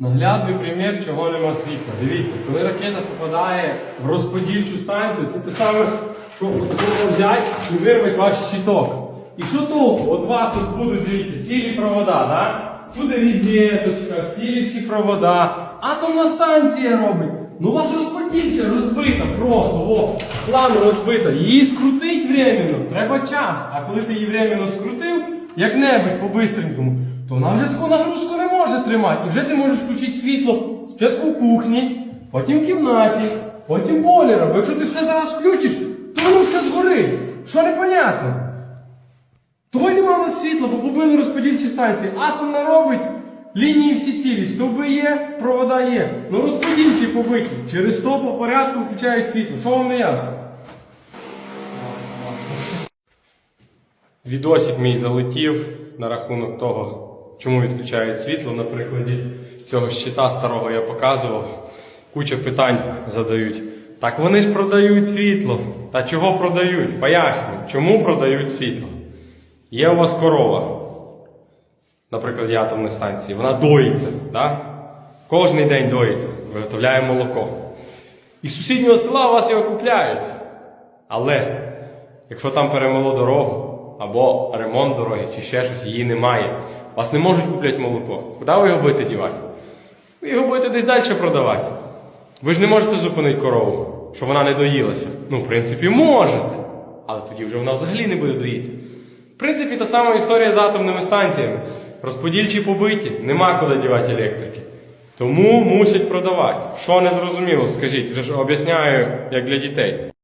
Наглядний примір, чого нема світла. Дивіться, коли ракета попадає в розподільчу станцію, це те саме, що взяти і вирвати ваш щиток. І що толку? От вас от будуть, дивіться, цілі провода, да? Буде різеточка, цілі всі провода. Атомна станція робить. Ну у вас розподільча розбита просто, о, план розбита. Її скрутить временно, треба час. А коли ти її временно скрутив, як-небудь по-бистренькому, то вона вже таку нагрузку тримати. І вже ти можеш включити світло спочатку в кухні, потім в кімнаті, потім бойлера. Бо якщо ти все зараз включиш, то воно все згорить. Що непонятно? Того й нема в нас бо побили розподільчі станції. Атом не робить, лінії всі цілі, стовби є, провода є. Ну розподільчі побиті. Через то по порядку включають світло. Що вам не ясно? Відосик мій залетів на рахунок того, чому відключають світло. На прикладі цього щита старого я показував. Куча питань задають. Так вони ж продають світло. Та чого продають? Поясню, чому продають світло. Є у вас корова, наприклад, атомної станції, вона доїться, да? кожний день доїться, виготовляє молоко. І з сусіднього села у вас його купляють. Але якщо там перемело дорогу, або ремонт дороги, чи ще щось, її немає, вас не можуть купляти молоко. Куди ви його будете дівати? Ви його будете десь далі продавати. Ви ж не можете зупинити корову, щоб вона не доїлася. Ну, в принципі, можете. Але тоді вже вона взагалі не буде доїтися. В принципі, та сама історія з атомними станціями. Розподільчі побиті, нема куди дівати електрики. Тому мусять продавати. Що не зрозуміло, скажіть, вже ж об'ясняю як для дітей.